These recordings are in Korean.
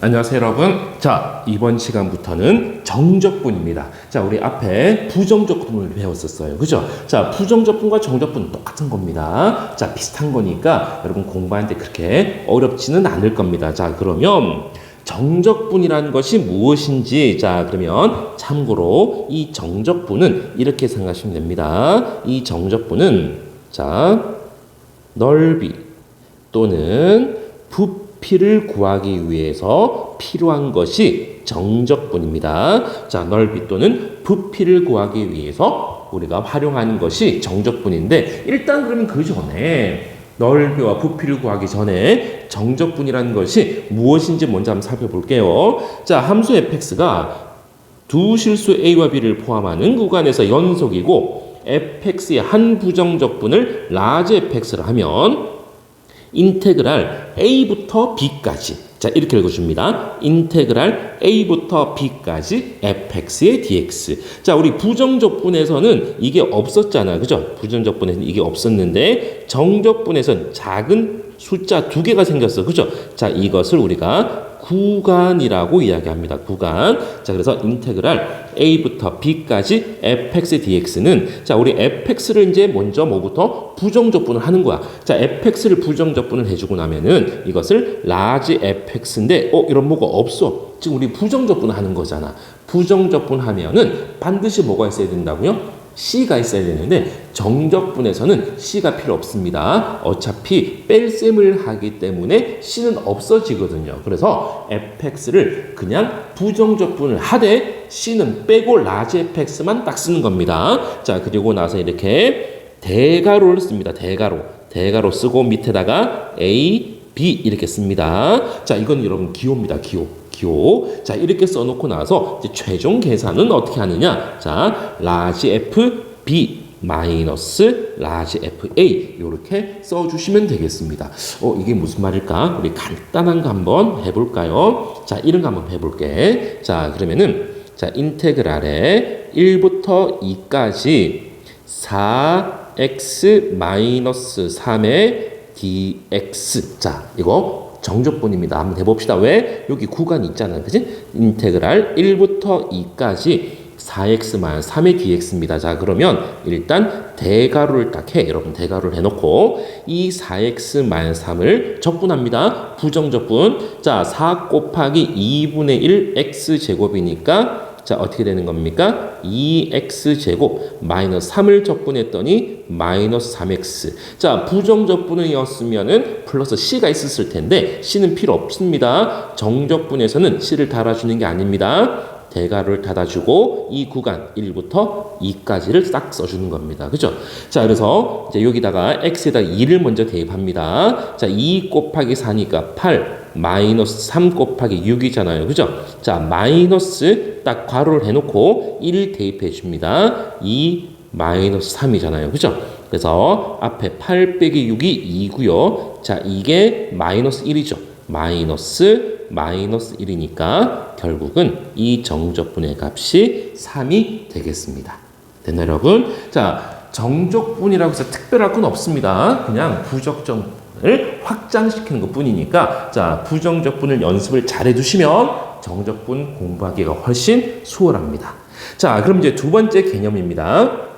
안녕하세요 여러분. 자 이번 시간부터는 정적분입니다. 자 우리 앞에 부정적분을 배웠었어요. 그죠? 자 부정적분과 정적분 똑같은 겁니다. 자 비슷한 거니까 여러분 공부하는데 그렇게 어렵지는 않을 겁니다. 자 그러면 정적분이라는 것이 무엇인지 자 그러면 참고로 이 정적분은 이렇게 생각하시면 됩니다. 이 정적분은 자 넓이 또는 부피 를 구하기 위해서 필요한 것이 정적분입니다. 자, 넓이 또는 부피를 구하기 위해서 우리가 활용하는 것이 정적분인데 일단 그러면 그 전에 넓이와 부피를 구하기 전에 정적분이라는 것이 무엇인지 먼저 한번 살펴볼게요. 자, 함수 fx가 두 실수 a와 b를 포함하는 구간에서 연속이고 fx의 한 부정적분을 라지 fx를 하면 인테그랄 a부터 b까지 자 이렇게 읽어줍니다. 인테그랄 a부터 b까지 fx의 dx 자 우리 부정적분에서는 이게 없었잖아 그죠? 부정적분에서는 이게 없었는데 정적분에서는 작은 숫자 두 개가 생겼어 그죠? 자 이것을 우리가 구간이라고 이야기합니다. 구간. 자, 그래서 인테그랄 a부터 b까지 fx dx는 자, 우리 fx를 이제 먼저 뭐부터 부정적분을 하는 거야. 자, fx를 부정적분을 해주고 나면은 이것을 라지 fx인데, 어, 이런 뭐가 없어. 지금 우리 부정적분 하는 거잖아. 부정적분 하면은 반드시 뭐가 있어야 된다고요? C가 있어야 되는데 정적분에서는 C가 필요 없습니다. 어차피 뺄셈을 하기 때문에 C는 없어지거든요. 그래서 fx를 그냥 부정적분을 하되 C는 빼고 라지 fx만 딱 쓰는 겁니다. 자 그리고 나서 이렇게 대가로를 씁니다. 대가로 대가로 쓰고 밑에다가 A, B 이렇게 씁니다. 자 이건 여러분 기호입니다. 기호. 기호. 자, 이렇게 써놓고 나서 최종 계산은 어떻게 하느냐? 자, 라지 F B 마이너스 라지 FA 이렇게 써주시면 되겠습니다. 어, 이게 무슨 말일까? 우리 간단한 거 한번 해볼까요? 자, 이런 거 한번 해볼게. 자, 그러면은 자, 인테그랄에 1부터 2까지 4x 마이너스 3의 dx. 자, 이거 정적분입니다. 한번 해봅시다. 왜? 여기 구간이 있잖아요. 그지? 인테그랄 1부터 2까지 4x 만 3의 dx입니다. 자, 그러면 일단 대가로를 딱 해. 여러분 대가로를 해놓고 이 4x 만 3을 적분합니다. 부정적분. 자, 4 곱하기 2분의 1 x 제곱이니까 자, 어떻게 되는 겁니까? 2x 제곱 마이너스 3을 적분했더니 마이너스 3x. 자, 부정적분이었으면은 플러스 c가 있었을 텐데 c는 필요 없습니다. 정적분에서는 c를 달아주는 게 아닙니다. 대가를 닫아주고 이 구간 1부터 2까지를 싹 써주는 겁니다. 그죠? 자, 그래서 이제 여기다가 x에다 2를 먼저 대입합니다. 자, 2 곱하기 4니까 8 마이너스 3 곱하기 6이잖아요. 그죠? 자, 마이너스 딱 괄호를 해놓고 1 대입해 줍니다. 2 마이너스 3이잖아요. 그죠? 그래서 앞에 8 빼기 6이 2고요. 자, 이게 마이너스 1이죠. 마이너스 마이너스 1이니까 결국은 이 정적분의 값이 3이 되겠습니다. 됐나요, 여러분? 자, 정적분이라고 해서 특별할 건 없습니다. 그냥 부적정 을 확장시키는 것 뿐이니까, 자, 부정적분을 연습을 잘 해두시면 정적분 공부하기가 훨씬 수월합니다. 자, 그럼 이제 두 번째 개념입니다.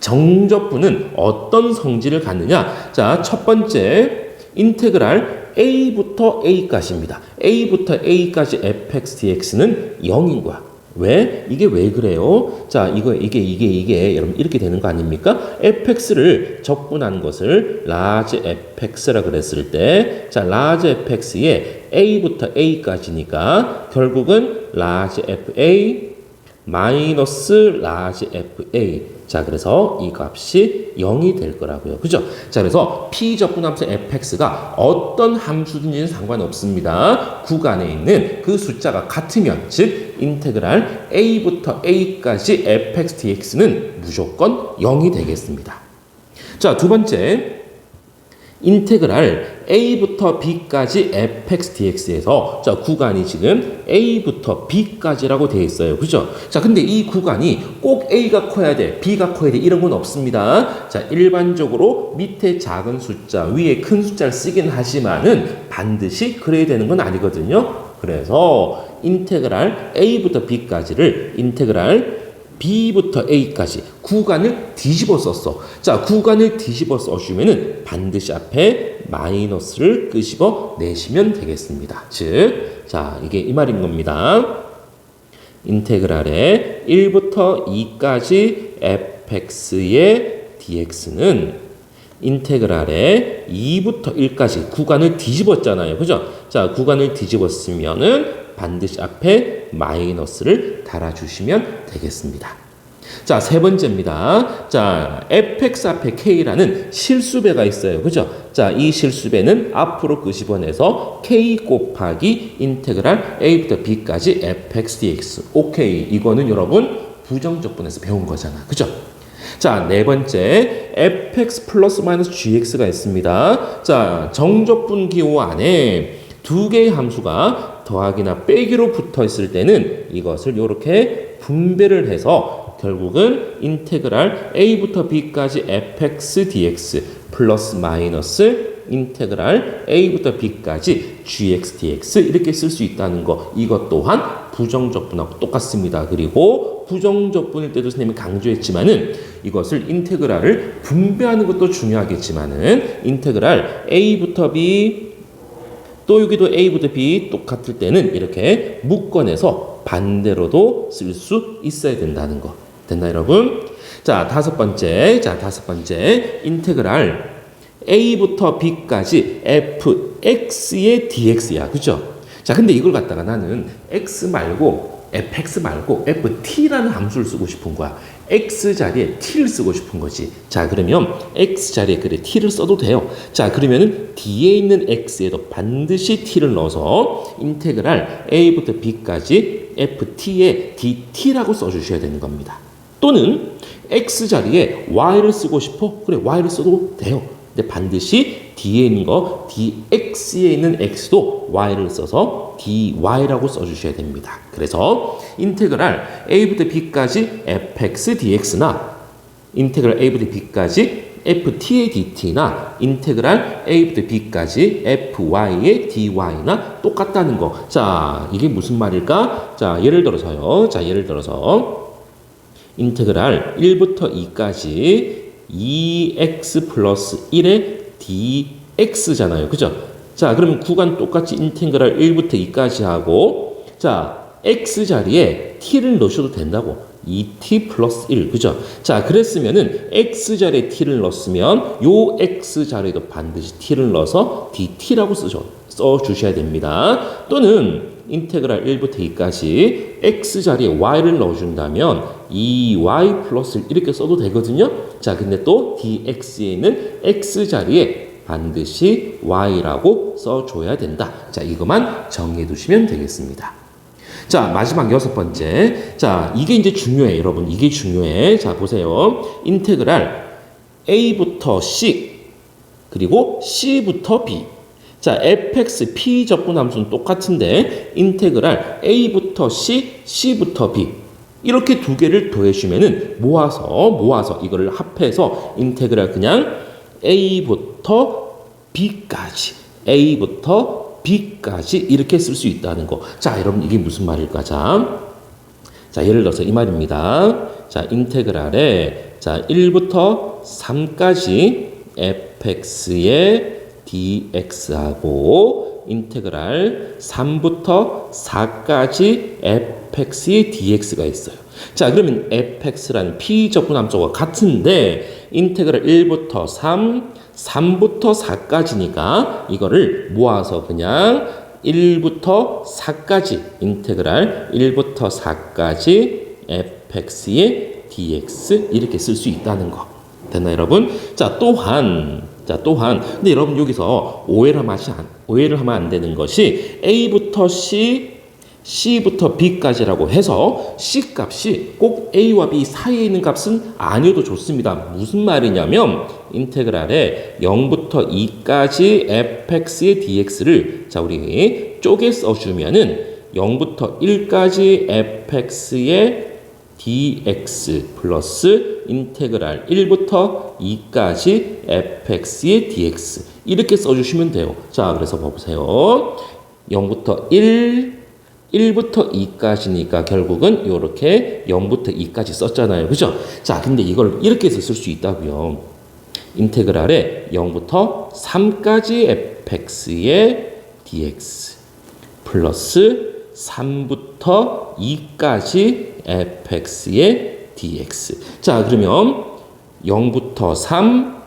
정적분은 어떤 성질을 갖느냐? 자, 첫 번째, 인테그랄 a부터 a까지입니다. a부터 a까지 fx dx는 0인 거야. 왜? 이게 왜 그래요? 자, 이거, 이게, 이게, 이게, 여러분, 이렇게 되는 거 아닙니까? fx를 적분한 것을 large fx라 그랬을 때, 자, large fx에 a부터 a까지니까, 결국은 large fa 마이너스 large fa. 자, 그래서 이 값이 0이 될 거라고요. 그죠? 자, 그래서 p 적분 함수 fx가 어떤 함수든지는 상관없습니다. 구간에 있는 그 숫자가 같으면, 즉 인테그랄 a부터 a까지 fx dx는 무조건 0이 되겠습니다. 자, 두 번째 인테그랄 a부터 b까지 fx dx에서 자 구간이 지금 a부터 b까지라고 되어 있어요. 그죠? 자, 근데 이 구간이 꼭 a가 커야 돼, b가 커야 돼 이런 건 없습니다. 자, 일반적으로 밑에 작은 숫자, 위에 큰 숫자를 쓰긴 하지만은 반드시 그래야 되는 건 아니거든요. 그래서 인테그랄 a부터 b까지를 인테그랄 B부터 A까지 구간을 뒤집어 썼어. 자, 구간을 뒤집어 써주면은 반드시 앞에 마이너스를 끄집어 내시면 되겠습니다. 즉, 자, 이게 이 말인 겁니다. 인테그랄의 1부터 2까지 fx의 dx는 인테그랄의 2부터 1까지 구간을 뒤집었잖아요. 그죠? 자, 구간을 뒤집었으면은 반드시 앞에 마이너스를 달아주시면 되겠습니다. 자, 세 번째입니다. 자, fx 앞에 k라는 실수배가 있어요. 그죠? 자, 이 실수배는 앞으로 끄집어내서 k 곱하기 인테그랄 a부터 b까지 fx dx. 오케이. 이거는 여러분 부정적분에서 배운 거잖아. 그죠? 자, 네 번째 fx 플러스 마이너스 gx가 있습니다. 자, 정적분 기호 안에 두 개의 함수가 더하기나 빼기로 붙어 있을 때는 이것을 이렇게 분배를 해서 결국은 인테그랄 a부터 b까지 fx dx 플러스 마이너스 인테그랄 a부터 b까지 gx dx 이렇게 쓸 수 있다는 거 이것 또한 부정적분하고 똑같습니다. 그리고 부정적분일 때도 선생님이 강조했지만은 이것을 인테그랄을 분배하는 것도 중요하겠지만은 인테그랄 a부터 b 또 여기도 a부터 b 똑같을 때는 이렇게 묶어내서 반대로도 쓸 수 있어야 된다는 거. 됐나 여러분? 자, 다섯 번째. 자, 다섯 번째. 인테그랄 a부터 b까지 fx의 dx야. 그죠? 자, 근데 이걸 갖다가 나는 x 말고 fx 말고 ft라는 함수를 쓰고 싶은 거야. x 자리에 t를 쓰고 싶은 거지. 자, 그러면 x 자리에 그래 t를 써도 돼요. 자, 그러면은 뒤에 있는 x에도 반드시 t를 넣어서 인테그랄 a부터 b까지 ft에 dt라고 써 주셔야 되는 겁니다. 또는 x 자리에 y를 쓰고 싶어? 그래, y를 써도 돼요. 근데 반드시 뒤에 있는 거 dx에 있는 x도 y를 써서 dy라고 써주셔야 됩니다. 그래서 인테그랄 a부터 b까지 fx dx나 인테그랄 a부터 b까지 ft의 dt나 인테그랄 a부터 b까지 fy의 dy나 똑같다는 거. 자, 이게 무슨 말일까? 자, 예를 들어서요. 자, 예를 들어서 인테그랄 1부터 2까지 2x 플러스 1의 dx잖아요. 그죠? 자, 그러면 구간 똑같이 인테그랄 1부터 2까지 하고 자, x 자리에 t를 넣으셔도 된다고. 2t 플러스 1. 그죠? 자, 그랬으면은 x 자리에 t를 넣었으면 요 x 자리에도 반드시 t를 넣어서 dt라고 쓰죠. 써 주셔야 됩니다. 또는 인테그랄 1부터 2까지 x 자리에 y를 넣어준다면 2y 플러스 1 이렇게 써도 되거든요. 자, 근데 또 dx에 있는 x 자리에 반드시 y라고 써줘야 된다. 자, 이것만 정리해 두시면 되겠습니다. 자, 마지막 여섯 번째. 자, 이게 이제 중요해, 여러분. 이게 중요해. 자, 보세요. 인테그랄 a부터 c, 그리고 c부터 b. 자, fx, p 적분 함수는 똑같은데, 인테그랄 a부터 c, c부터 b. 이렇게 두 개를 더해 주면은 모아서, 모아서 이거를 합해서 인테그랄 그냥 a부터 b까지, a부터 b까지 이렇게 쓸 수 있다는 거. 자, 여러분 이게 무슨 말일까? 자, 자 예를 들어서 이 말입니다. 자, 인테그랄에 자 1부터 3까지 fx의 dx하고 인테그랄 3부터 4까지 fx의 dx가 있어요. 자, 그러면 fx라는 p 적분함수가 같은데 인테그랄 1부터 3, 3부터 4까지니까 이거를 모아서 그냥 1부터 4까지 인테그랄 1부터 4까지 fx의 dx 이렇게 쓸 수 있다는 거. 됐나 여러분? 자, 또한 자, 또한 근데 여러분 여기서 오해를 하면 안, 오해를 하면 안 되는 것이 a부터 c C부터 B까지라고 해서 C 값이 꼭 A와 B 사이에 있는 값은 아니어도 좋습니다. 무슨 말이냐면 인테그랄에 0부터 2까지 fx의 dx를 자 우리 쪼개 써주면은 0부터 1까지 fx의 dx 플러스 인테그랄 1부터 2까지 fx의 dx 이렇게 써주시면 돼요. 자 그래서 봐보세요. 0부터 1 1부터 2까지니까 결국은 이렇게 0부터 2까지 썼잖아요. 그죠? 자, 근데 이걸 이렇게 해서 쓸 수 있다고요. 인테그랄에 0부터 3까지 fx의 dx 플러스 3부터 2까지 fx의 dx. 자, 그러면 0부터 3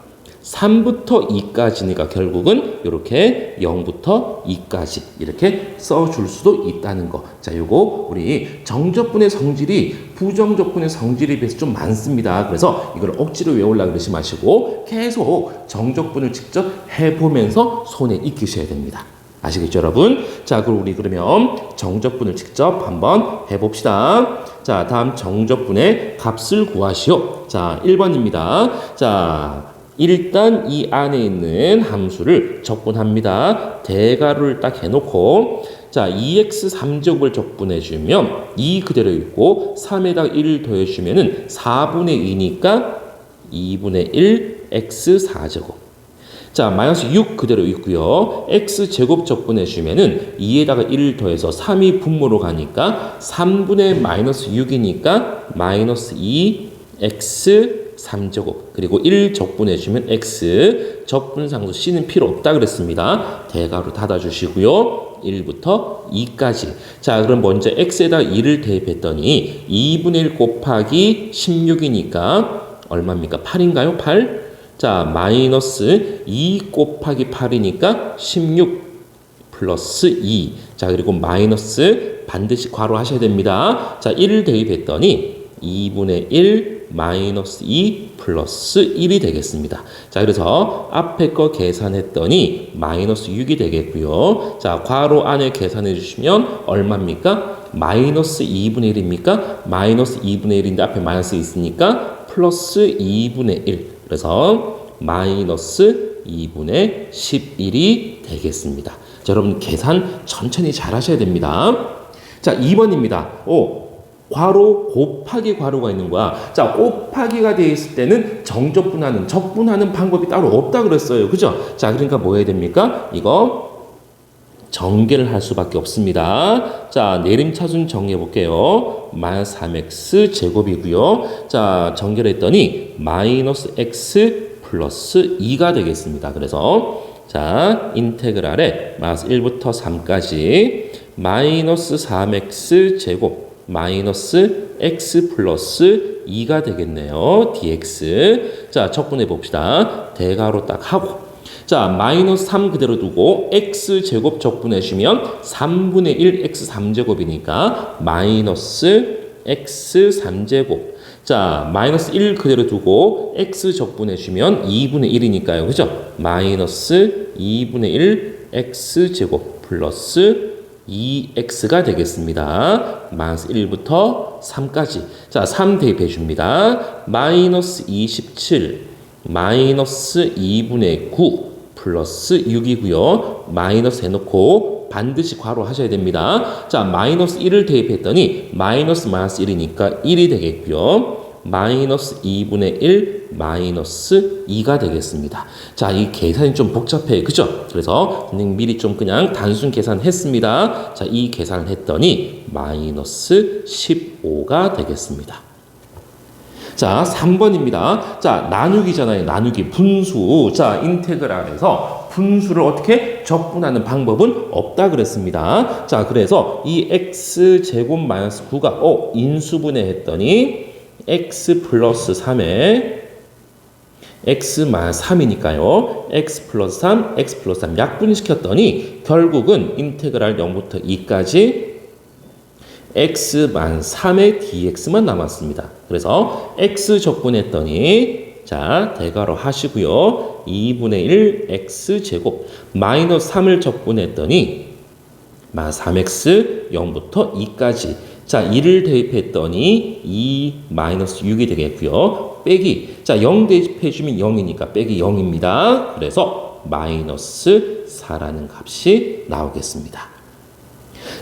3부터 2까지니까 결국은 이렇게 0부터 2까지 이렇게 써줄 수도 있다는 거. 자, 요거 우리 정적분의 성질이 부정적분의 성질에 비해서 좀 많습니다. 그래서 이걸 억지로 외우려고 그러지 마시고 계속 정적분을 직접 해보면서 손에 익히셔야 됩니다. 아시겠죠, 여러분? 자, 그럼 우리 그러면 정적분을 직접 한번 해봅시다. 자, 다음 정적분의 값을 구하시오. 자, 1번입니다. 자, 일단 이 안에 있는 함수를 적분합니다. 대괄호를 딱 해놓고 자 2x 3제곱을 적분해 주면 2 그대로 있고 3에다 1을 더해 주면은 4분의 2니까 2분의 1 x 4제곱 자 마이너스 6 그대로 있고요 x 제곱 적분해 주면은 2에다가 1을 더해서 3이 분모로 가니까 3분의 마이너스 6이니까 마이너스 2 x 3제곱 그리고 1 적분해 주면 x 적분상수 c는 필요 없다 그랬습니다. 대괄호 닫아 주시고요. 1부터 2까지 자 그럼 먼저 x에다 2를 대입했더니 2분의 1 곱하기 16이니까 얼마입니까? 8인가요? 8? 자 마이너스 2 곱하기 8이니까 16 플러스 2. 자, 그리고 마이너스 반드시 괄호 하셔야 됩니다. 자, 1을 대입했더니 2분의 1 마이너스 2 플러스 1이 되겠습니다. 자, 그래서 앞에 거 계산했더니 마이너스 6이 되겠고요. 자, 괄호 안에 계산해 주시면 얼마입니까? 마이너스 2분의 1입니까? 마이너스 2분의 1인데 앞에 마이너스 있으니까 플러스 2분의 1. 그래서 마이너스 2분의 11이 되겠습니다. 자, 여러분 계산 천천히 잘 하셔야 됩니다. 자, 2번입니다. 오, 괄호 곱하기 괄호가 있는 거야. 자, 곱하기가 되어 있을 때는 정적분하는 적분하는 방법이 따로 없다 그랬어요. 그죠? 자, 그러니까 뭐 해야 됩니까? 이거 전개를 할 수밖에 없습니다. 자, 내림차순 정리해 볼게요. 마이너스 3x 제곱이고요. 자, 전개했더니 마이너스 x 플러스 2가 되겠습니다. 그래서 자, 인테그랄에 마이너스 1부터 3까지 마이너스 3x 제곱 마이너스 x 플러스 2가 되겠네요. dx. 자, 적분해 봅시다. 대괄호 딱 하고. 자, 마이너스 3 그대로 두고 x 제곱 적분해주면 3분의 1 x 3제곱이니까 마이너스 x 3제곱. 자, 마이너스 1 그대로 두고 x 적분해주면 2분의 1이니까요. 그죠? 마이너스 2분의 1 x 제곱 플러스 2x가 되겠습니다. 마이너스 1부터 3까지. 자, 3 대입해 줍니다. 마이너스 27, 마이너스 2분의 9, 플러스 6이고요. 마이너스 해놓고 반드시 괄호 하셔야 됩니다. 자, 마이너스 1을 대입했더니 마이너스 마이너스 1이니까 1이 되겠고요. 마이너스 2분의 1 마이너스 2가 되겠습니다. 자, 이 계산이 좀 복잡해요. 그죠? 그래서 미리 좀 그냥 단순 계산했습니다. 자, 이 계산을 했더니 마이너스 15가 되겠습니다. 자, 3번입니다. 자, 나누기잖아요. 나누기 분수. 자, 인테그랄에서 분수를 어떻게 적분하는 방법은 없다 그랬습니다. 자, 그래서 이 x 제곱 마이너스 9가 어, 인수분해 했더니 x 플러스 3에 x 마이너스 3이니까요. x 플러스 3, x 플러스 3 약분시켰더니 결국은 인테그랄 0부터 2까지 x 만 3의 dx만 남았습니다. 그래서 x 적분했더니 자 대괄호 하시고요. 2분의 1 x 제곱 마이너스 3을 적분했더니 마이너스 3x 0부터 2까지. 자 2를 대입했더니 2 마이너스 6이 되겠고요. 빼기. 자 0 대입해 주면 0이니까 빼기 0입니다. 그래서 마이너스 4라는 값이 나오겠습니다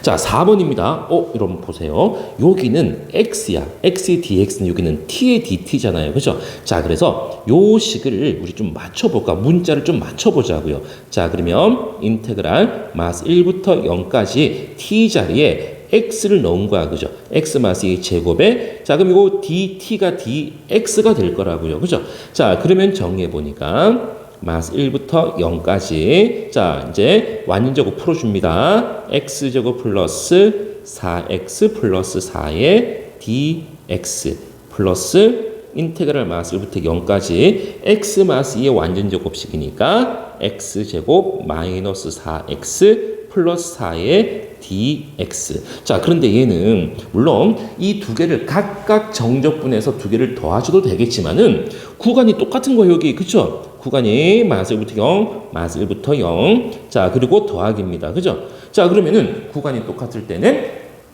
자, 4번입니다. 어, 여러분 보세요. 여기는 x야. x의 dx는 여기는 t의 dt잖아요. 그죠? 자, 그래서 요 식을 우리 좀 맞춰볼까? 문자를 좀 맞춰보자고요. 자, 그러면 인테그랄 마스 1부터 0까지 t 자리에 x를 넣은 거야. 그죠? x 마스 2 제곱에 자, 그럼 이거 dt가 dx가 될 거라고요. 그죠? 자, 그러면 정리해 보니까 마스 1부터 0까지 자 이제 완전제곱 풀어줍니다. x제곱 플러스 4x 플러스 4의 dx 플러스 인테그랄 마스 1부터 0까지 x 마스 2의 완전제곱식이니까 x제곱 마이너스 4x 플러스 4의 dx. 자, 그런데 얘는 물론 이 두 개를 각각 정적분해서 두 개를 더하셔도 되겠지만은 구간이 똑같은 거예요, 여기. 그쵸? 구간이 마이너스 1부터 0, 마이너스 1부터 0. 자, 그리고 더하기입니다. 그죠? 자, 그러면은 구간이 똑같을 때는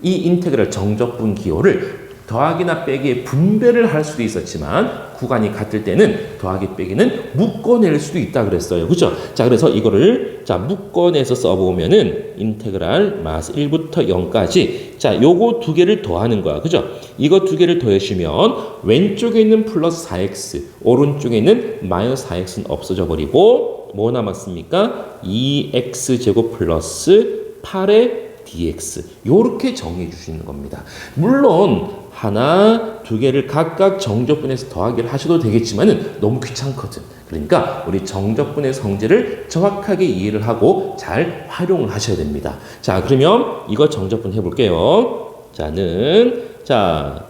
이 인테그랄 정적분 기호를 더하기나 빼기에 분배를 할 수도 있었지만 구간이 같을 때는 더하기 빼기는 묶어낼 수도 있다 그랬어요. 그죠? 자, 그래서 이거를 자, 묶어내서 써보면은 인테그랄 마스 1부터 0까지 자, 요거 두 개를 더하는 거야. 그죠? 이거 두 개를 더해주면 왼쪽에 있는 플러스 4x, 오른쪽에 있는 마이너스 4x는 없어져 버리고 뭐 남았습니까? 2x 제곱 플러스 8의 dx 요렇게 정해 주시는 겁니다. 물론 하나, 두 개를 각각 정적분해서 더하기를 하셔도 되겠지만은 너무 귀찮거든. 그러니까 우리 정적분의 성질을 정확하게 이해를 하고 잘 활용을 하셔야 됩니다. 자, 그러면 이거 정적분 해 볼게요. 자는 자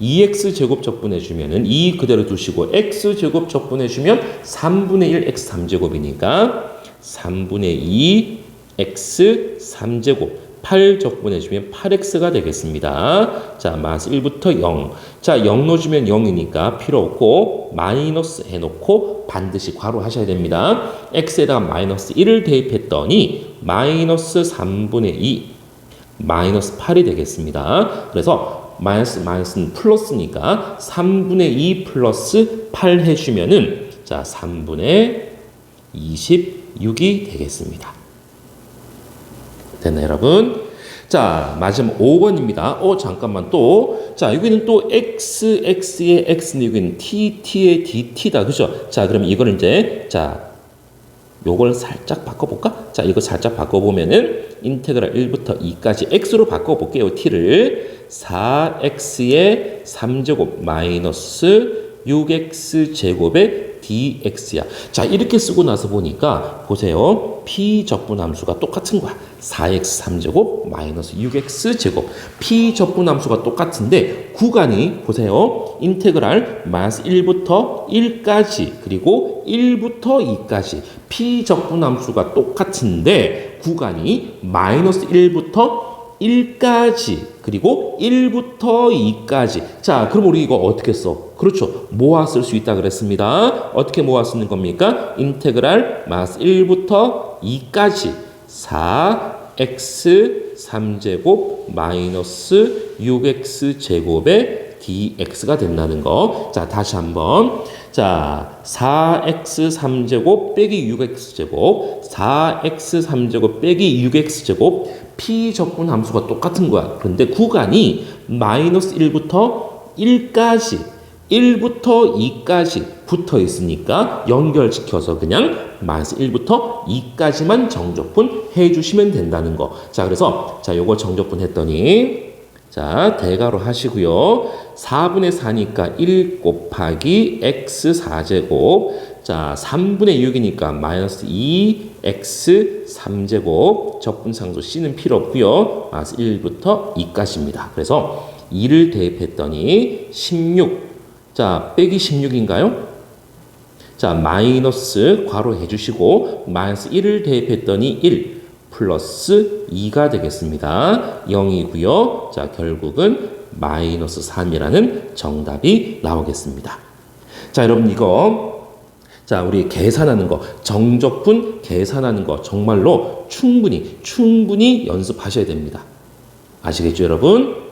2x 제곱 적분해 주면은 2 그대로 두시고 x 제곱 적분해 주면 3분의 1 x 3제곱이니까 3분의 2 x 3제곱 8 적분해 주면 8x가 되겠습니다. 자, 마스 1부터 0. 자, 0 넣어주면 0이니까 필요 없고, 마이너스 해놓고 반드시 괄호 하셔야 됩니다. x에다가 마이너스 1을 대입했더니, 마이너스 3분의 2, 마이너스 8이 되겠습니다. 그래서 마이너스 마이너스는 플러스니까 3분의 2 플러스 8 해주면은, 자, 3분의 26이 되겠습니다. 됐나 여러분? 자, 마지막 5번입니다. 어, 잠깐만 또. 자, 여기는 또 x, x의 x는 여기는 t, t의 dt다. 그죠? 자, 그럼 이걸 이제, 자, 요걸 살짝 바꿔볼까? 자, 이거 살짝 바꿔보면은 인테그랄 1부터 2까지 x로 바꿔볼게요. t를 4x의 3제곱 마이너스 6x 제곱의 dx야. 자, 이렇게 쓰고 나서 보니까 보세요. p적분함수가 똑같은 거야. 4x 3제곱 마이너스 6x 제곱. p적분함수가 똑같은데 구간이 보세요. 인테그랄 마이너스 1부터 1까지 그리고 1부터 2까지 p적분함수가 똑같은데 구간이 마이너스 1부터 1까지 그리고 1부터 2까지 자 그럼 우리 이거 어떻게 써? 그렇죠 모아 쓸 수 있다 그랬습니다 어떻게 모아 쓰는 겁니까? 인테그랄 마스 1부터 2까지 4x 3제곱 마이너스 6x 제곱의 dx가 된다는 거. 자, 다시 한번. 자, 4x 3제곱 빼기 6x 제곱, 4x 3제곱 빼기 6x 제곱, p 적분 함수가 똑같은 거야. 그런데 구간이 마이너스 1부터 1까지, 1부터 2까지 붙어 있으니까 연결시켜서 그냥 마이너스 1부터 2까지만 정적분 해주시면 된다는 거. 자, 그래서 자, 요거 정적분 했더니 자, 대가로 하시고요. 4분의 4니까 1 곱하기 x 4제곱. 자, 3분의 6이니까 마이너스 2 x 3제곱. 적분상도 c는 필요 없고요. 마이너스 1부터 2까지입니다. 그래서 2를 대입했더니 16. 자, 빼기 16인가요? 자, 마이너스 괄호 해주시고 마이너스 1을 대입했더니 1. 플러스 2가 되겠습니다. 0이고요. 자, 결국은 마이너스 3이라는 정답이 나오겠습니다. 자, 여러분 이거 자, 우리 계산하는 거, 정적분 계산하는 거 정말로 충분히, 충분히 연습하셔야 됩니다. 아시겠죠, 여러분?